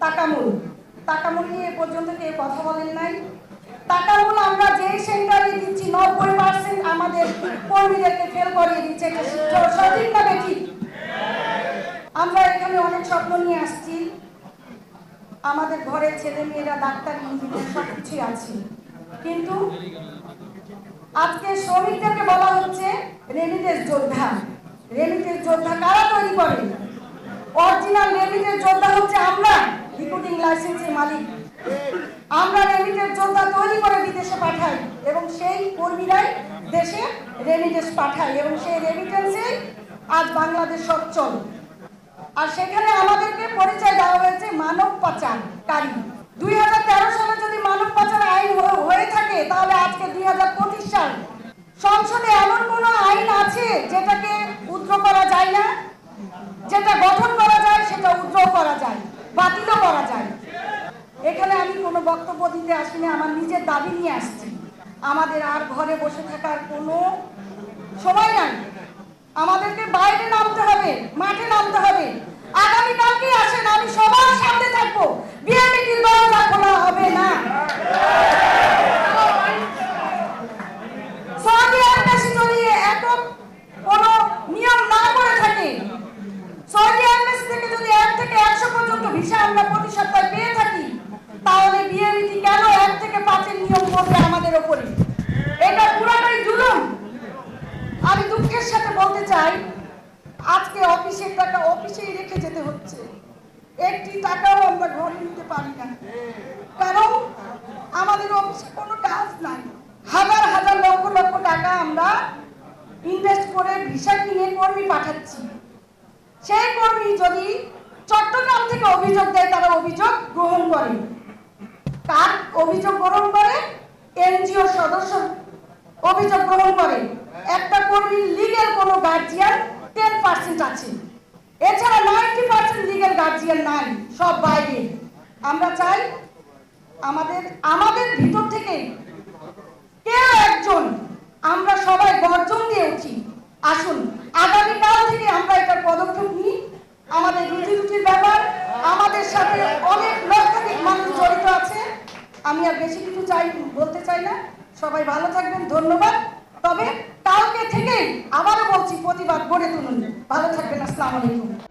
টাকামূল টাকামূল নিয়ে পর্যন্ত কেউ কথা বলেন নাই। টাকামূল আমরা যে সেন্টারে দিচ্ছি, নব্বই পার্সেন্ট আমাদের কর্মীদেরকে ফেল করিয়ে দিচ্ছে। এটা স- সঠিক আমরা এখানে অনেক স্বপ্ন নিয়ে আসছি। আমাদের ঘরে ছেলে মেয়েরা ডাক্তার, ইঞ্জিনিয়ার, সব কিছুই আছে। কিন্তু আজকে শ্রমিকদেরকে বলা হচ্ছে রেমিটেন্স যোদ্ধা। রেমিটেন্স যোদ্ধা কারা তৈরি করে? অরিজিনাল রেমিটেন্স যোদ্ধা হচ্ছে আমরা। রিক্রুটিং লাইসেন্সের মালিক। আমরা রেমিটেন্স যোদ্ধা তৈরি করে বিদেশে পাঠাই এবং সেই কর্মীরাই দেশে রেমিটেন্স পাঠায় এবং সেই রেমিটেন্সেই আজ বাংলাদেশ সচ্ছল। আর সেখানে আমাদেরকে পরিচয় দেওয়া হয়েছে মানব পাচারকারী দুই হাজার তেরো সালে যদি মানব পাচার আইন হয়ে থাকে, তাহলে আজকে দুই হাজার পঁচিশ সাল সংসদে এমন কোন আইন আছে যেটাকে উদ্র করা যায় না যেটা গঠন করা যায় সেটা উদ্র করা যায় বাতিলও করা যায় এখানে আমি কোনো বক্তব্য দিতে আসিনি, আমার নিজের দাবি নিয়ে আসছি। আমাদের আর ঘরে বসে থাকার কোনো সময় নাই। আমাদেরকে বাইরে নামতে হবে, মাঠে নামতে হবে। আগামীকালকে আসেন, আমি সবার সামনে থাকব। আমরা প্রতি সপ্তাহে পেয়ে থাকি তাহলে বিএনপি কেন এক থেকে পাঁচের নিয়ম করবে আমাদের ওপরে এটা পুরাটাই জুলুম আমি দুঃখের সাথে বলতে চাই, আজকে অফিসের টাকা অফিসেই রেখে যেতে হচ্ছে। একটি টাকাও আমরা ঘরে নিতে পারি না। কারণ আমাদের অফিসে কোনো কাজ নাই। হাজার হাজার লক্ষ লক্ষ টাকা আমরা ইনভেস্ট করে ভিসা কিনে কর্মী পাঠাচ্ছি। সেই কর্মী যদি চট্টগ্রাম থেকে অভিযোগ দেয়, তারা অভিযোগ গ্রহণ করে। কার অভিযোগ গ্রহণ করে? এনজিও সদস্য অভিযোগ গ্রহণ করে। একটা কর্মীর লিগেল কোনো গার্জিয়ান টেন পার্সেন্ট আছে। এছাড়া নাইনটি পার্সেন্ট লিগেল গার্জিয়ান নাই, সব বাইরে। আমরা চাই আমাদের আমাদের ভিতর থেকে কেউ একজন, আমরা সবাই গর্জন দিয়ে উঠি। আসুন, আগামীকাল থেকে আমরা এটার পদক্ষেপ নিই। আমাদের রুটি রুটির ব্যাপার, আমাদের সাথে অনেক লক্ষাধিক মানুষ জড়িত আছে। আমি আর বেশি কিছু চাই, বলতে চাই না। সবাই ভালো থাকবেন, ধন্যবাদ। তবে কালকে থেকেই আবারও বলছি প্রতিবাদ গড়ে তুলুন। ভালো থাকবেন আসসালামু আলাইকুম।